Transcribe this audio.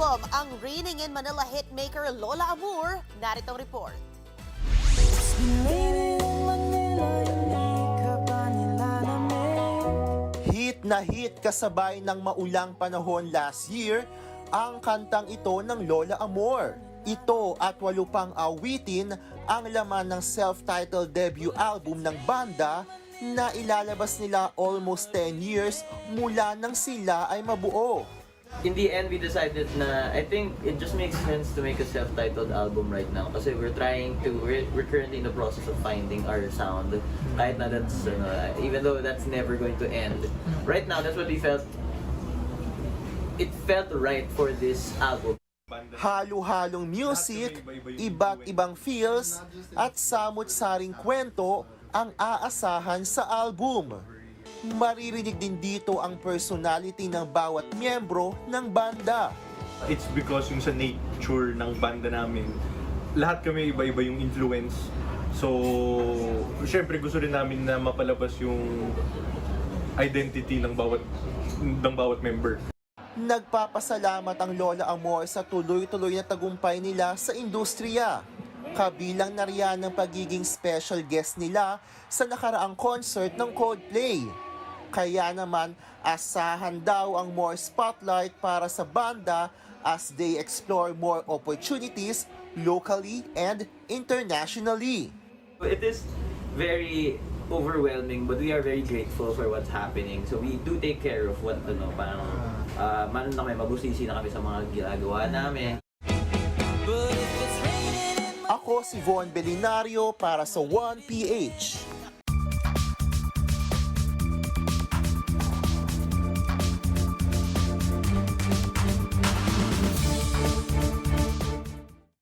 album ang reigning in Manila hitmaker Lola Amour. Narito ang report. Hit na hit kasabay ng maulang panahon last year ang kantang ito ng Lola Amor. Ito at walo pang awitin ang laman ng self-titled debut album ng banda na ilalabas nila almost 10 years mula nang sila ay mabuo. In the end, we decided na I think it just makes sense to make a self-titled album right now. Kasi we're trying to we're, we're currently in the process of finding our sound. Kahit na that's uh, even though that's never going to end. Right now that's what we felt. It felt right for this album. Halo-halong music, iba't ibang feels at samot-saring kwento ang aasahan sa album. Maririnig din dito ang personality ng bawat miyembro ng banda. It's because yung sa nature ng banda namin, lahat kami iba-iba yung influence. So, syempre gusto rin namin na mapalabas yung identity ng bawat ng bawat member. Nagpapasalamat ang Lola Amor sa tuloy-tuloy na tagumpay nila sa industriya. Kabilang na riyan ng pagiging special guest nila sa nakaraang concert ng Coldplay. Kaya naman, asahan daw ang more spotlight para sa banda as they explore more opportunities locally and internationally. it is very overwhelming but we are very grateful for what's happening so we do take care of what ano parang uh, man na kami mabusisi na kami sa mga ginagawa namin Ako si Von Belinario para sa 1PH.